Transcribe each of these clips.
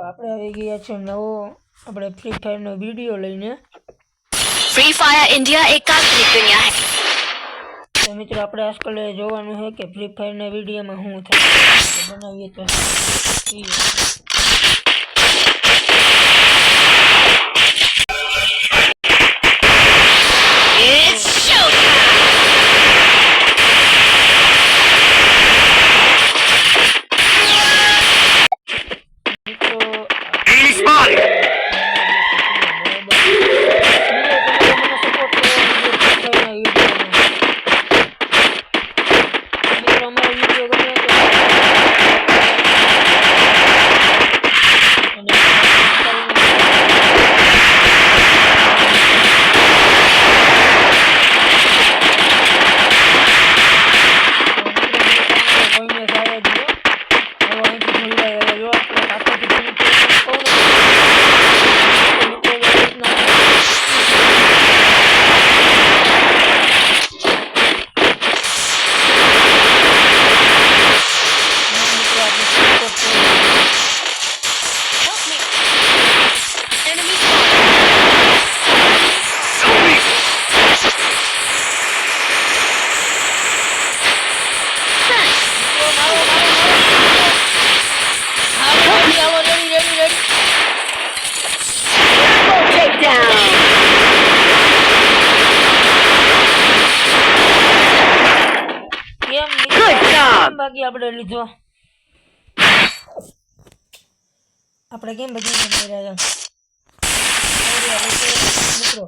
આપણે આવી ગયા છે નવો આપણે ફ્રી ફાયરનો વીડિયો લઈને. ફ્રી ફાયર ઇન્ડિયા એકાત્મિક દુનિયા હે. તો મિત્રો આપણે આજકાલ જોવાનું છે કે ફ્રી ફાયર ફાયરના વિડીયોમાં શું થાય બનાવીએ તો બાકી આપણે કેમ બધી જમી રહ્યા મિત્રો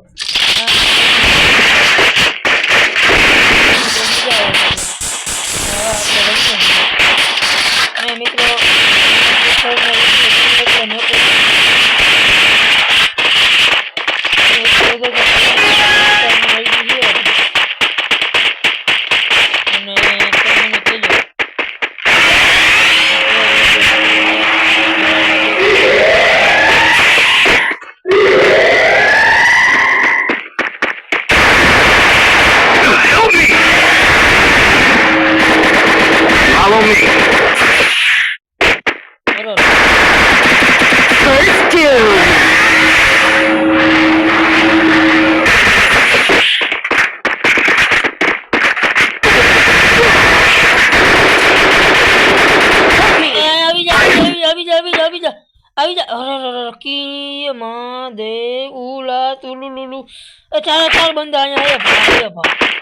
Follow me. બરાબર First two. એ આવી જા આવી જા આવી જા આવી જા આવી જા આવી જા અરે અરે અરે કી માં દે ઉલા તુલુ લુલુ એ ચાર ચાર બંદા અહીંયા એ ભાઈ એ ભાઈ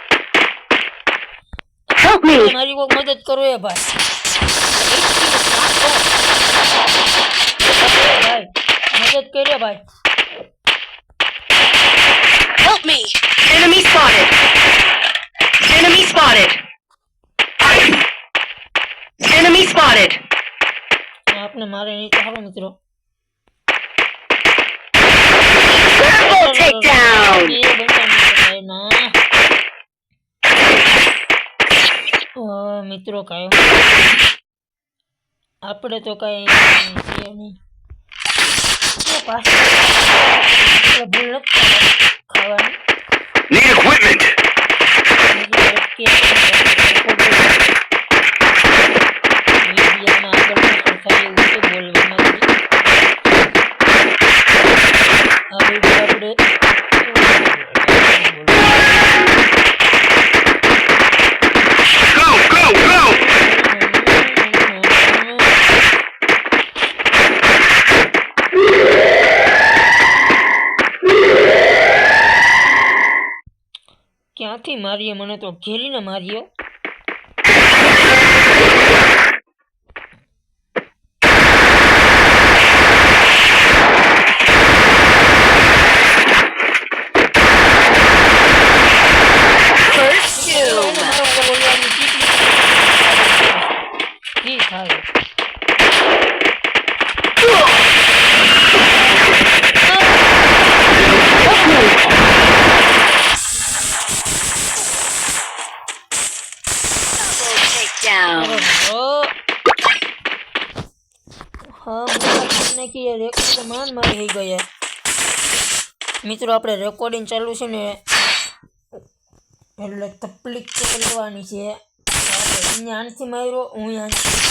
Help me! મારી કોઈક મદદ કરો એ ભાઈ એ ભાઈ મદદ કરે ભાઈ Help me! Enemy spotted. Enemy spotted. Enemy spotted. આપને મારે નહીં તો હાલો મિત્રો Triple takedown. એ બંદા નહીં ભાઈ ના ઓ, મિત્રો કાંઈ આપણે તો કાંઈ છે નહીં. ભૂલ નથી ખાવાની તો ઘેરીને માર્યો First two! જી થાય Double takedown! ઓ હા મને કે રેકોર્ડ માન મારી થઈ ગયા મિત્રો, આપણે રેકોર્ડિંગ ચાલુ છે ને, એટલે તકલીફ કરવાની છે. અહીંયા આનથી માર્યો, હું આનથી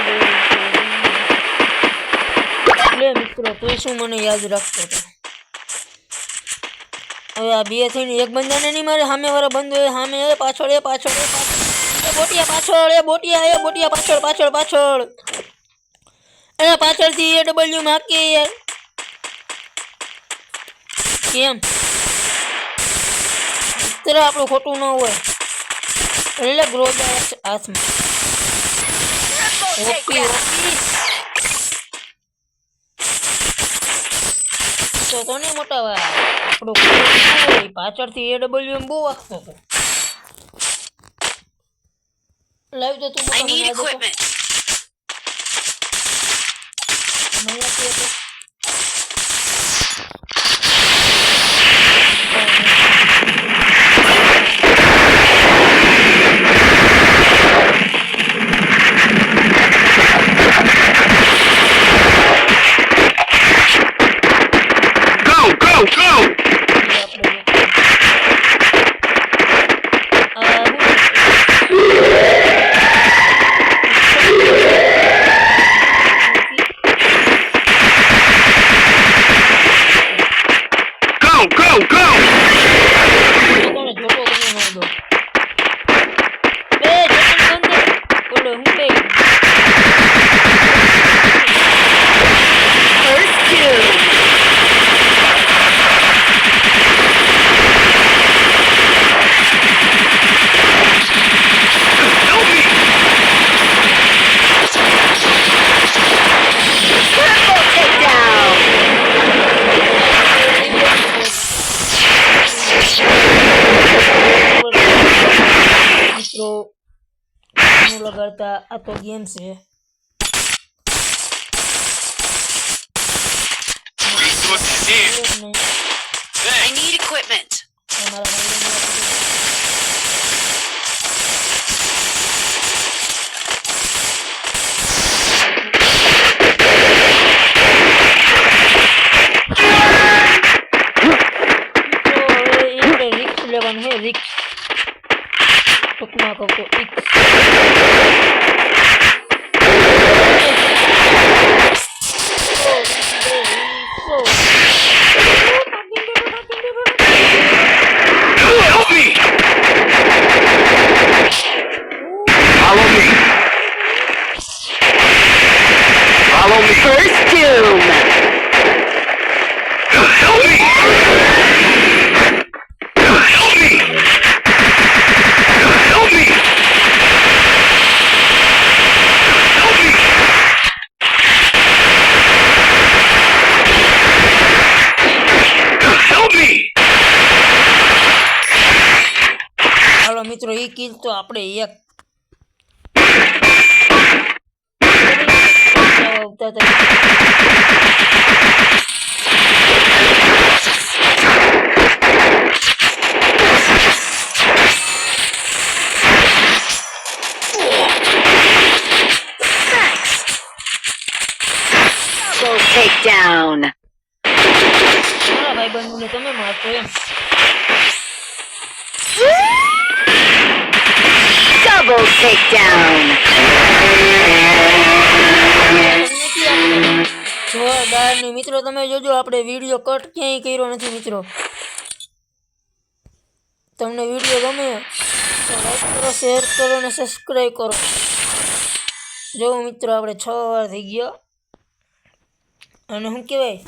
લે મિત્રો તું શું મને યાદ રાખતો હતો હવે આ બે થઈને એક બંદાને નહીં મારે સામે વાળા બંધો એ સામે એ પાછળ એ પાછળ એ પાછળ એ બોટિયા પાછળ એ બોટિયા એ બોટિયા પાછળ પાછળ પાછળ એના પાછળથી એ ડબલ્યુ માકે યાર કેમ તરફ આપણું ખોટું ન હોય એટલે ગ્રોથ હાથમાં ઓકે ઓકે તો તો ને મોટા ભાઈ આપણું ખોટું ન હોય પાછળથી એ ડબલ્યુ એમ બહુ વાગતો હતો લાવ તો તું I મોટા need મને la carta a I need equipment. Tutma ko ko X. હાલો મિત્રો એ કિલ તો આપણે એક આવતા હતા. Double takedown. મારા ભાઈબંધોને તમે મારશો એમ Double takedown. નથી આપણે. જોરદાર મિત્રો, તમે જોજો, આપણે વીડિયો કટ ક્યાંય કર્યો નથી, મિત્રો. તમને વીડિયો ગમે તો લાઈક કરો શેર કરો અને સબસ્ક્રાઈબ કરો. જો મિત્રો, આપણે છ વાર થઈ ગયો. અને શું કહેવાય?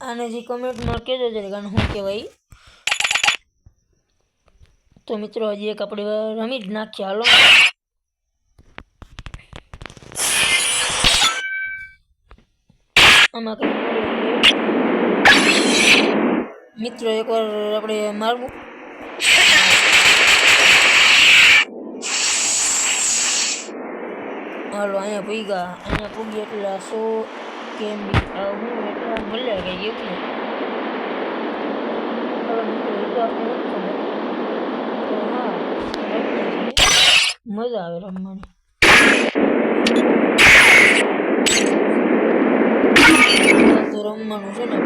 આને જે કમેન્ટમાં કહેજો જરીક, આને શું કહેવાય? તો મિત્રો, હજી એક આપણે રમી જ નાખીએ. હાલો. આમાં મિત્રો, એકવાર આપણે મારવું. હાલો, અહીંયા ભૂગ્યા. અહીંયા પૂગી એટલે શું કેમ હું એટલે ભલે કઈ એવું મિત્રો એ તો આપણે મજા આવે રમવાની આ તો રમવાનું છે ને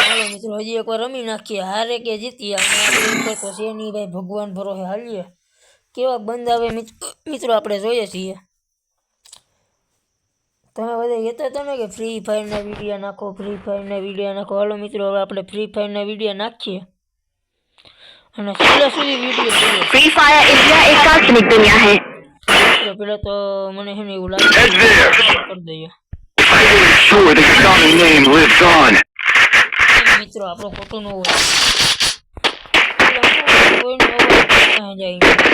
હાલો મિત્રો હજી એકવાર રમી નાખીએ હારે કે જીતીએ અને આપણે ઉપર તો છે નહીં ભાઈ ભગવાન ભરોસે હાલીએ કેવા બંધ આવે મિત- મિત્રો આપણે જોઈએ છીએ તમે બધા કહેતા હતા ને કે ફ્રી ફાયરના વિડીયો નાખો ફ્રી ફાયરના વિડીયો નાખો હાલો મિત્રો હવે આપણે ફ્રી ફાયરના વિડીયો નાખીએ અને છેલ્લે સુધી વિડિયો જોયો ફ્રી ફાયર ઇન્ડિયા એક કાલ્પનિક દુનિયા હે પેલા તો મને એવું લાગે કરી દઈએ Sure, the Kagami name lives on. આપણો ખોટો ન હોય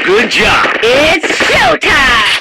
Good job. It's showtime.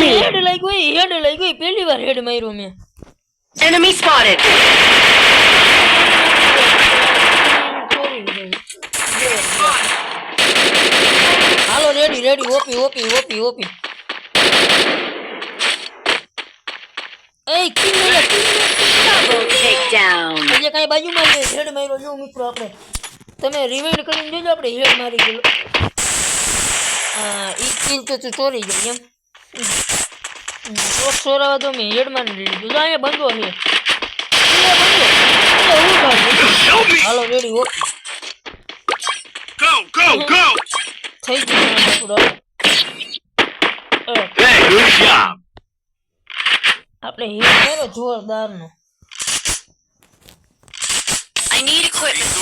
હેડ હેડ લાગી ગઈ હેડ લાગી ગઈ પહેલી વાર હેડ માર્યો મેં Enemy spotted. હાલો ready ready OP OP OP OP એ કિલ લે Double takedown. જે કાંઈ બાજુમાં હેડ માર્યો જો મિત્રો આપણે. તમે રિવાઇન્ડ કરીને જોજો આપણે હેડ મારી ગયો હા ઈ કિલ તો તું ચોરી ગયો એમ. કોક ચોરાવા તો મેં હેડ મારી લીધું જો અહીંયા બંધો છે! હાલો ready okay go go go થઈ ગયું job. આપણે હેડ કર્યો જોરદારનો. I need equipment.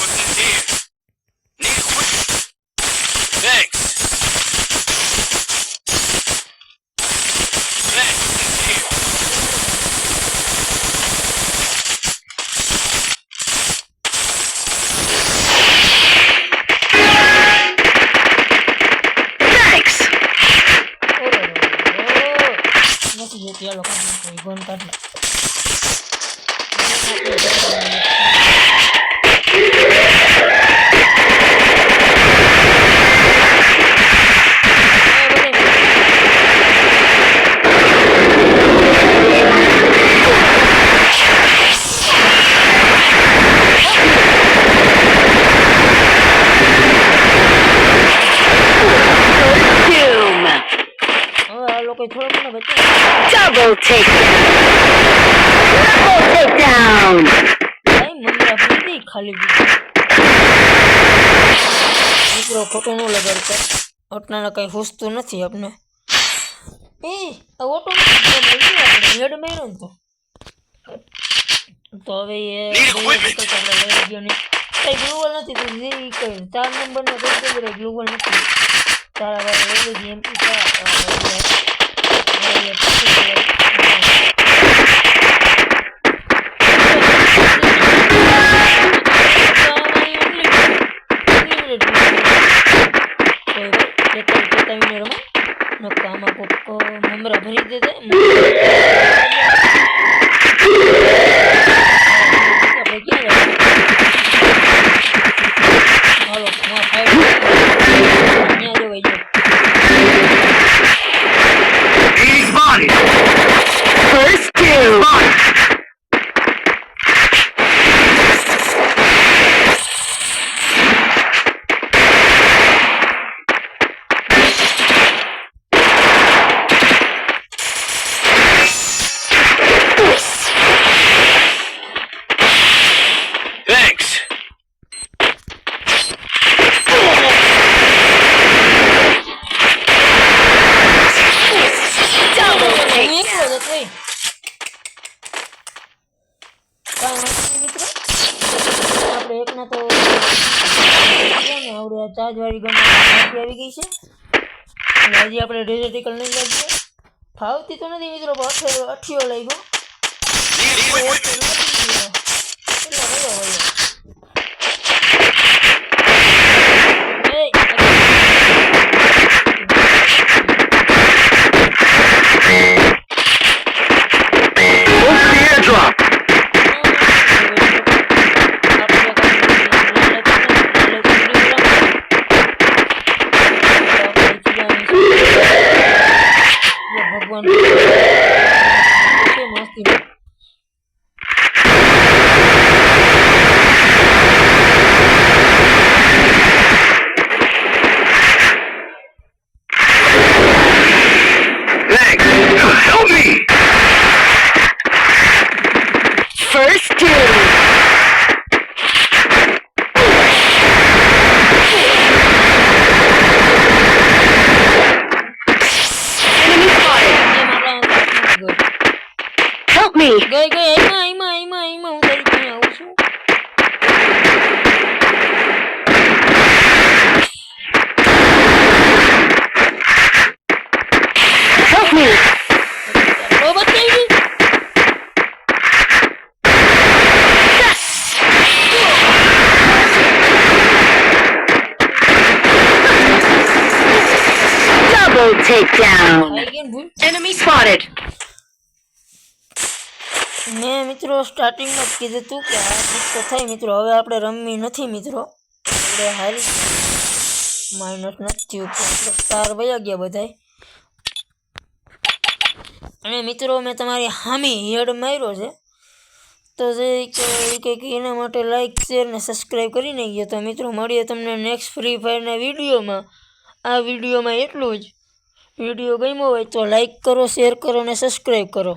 Yo, tío, lo que me voy a લે take. Triple takedown. ભાઈ મમરા ભરી દઈ ખાલી મિત્રો ખોટું કઈ હોસ્તું નથી આપણે એ આ ઓટો હેડ ને તો તો હવે એ કઈ ગ્લુવલ નથી તો જે ઈ ચાર નંબરનો કઈ કઈ ગ્લુવલ નથી તારા વાળા લઈ લેજે Yok ama bu memur abone dedi. હજી આપણે રેઝેટિકલ નહીં લાગીએ ફાવતી તો નથી મિત્રો Athiyo Athiyo First Double takedown. Enemy spotted. મેં મિત્રો સ્ટાર્ટિંગમાં જ કીધું હતું કે આ જીત તો થઈ મિત્રો હવે આપણે રમવી નથી મિત્રો. આપણે હારી માઇનસ નથી ઉપર ચાર વયા ગયા બધાય. અને મિત્રો મેં તમારી હામી હેડ માર્યો છે. તો જે કંઈક એના માટે લાઈક શેર ને સબસ્ક્રાઈબ કરી નાખીએ તો મિત્રો મળીએ તમને નેક્સ્ટ ફ્રી ફાયરના વિડીયોમાં આ વિડીયોમાં એટલું જ. વીડિયો ગમ્યો હોય તો લાઈક કરો શેર કરો અને સબસ્ક્રાઈબ કરો.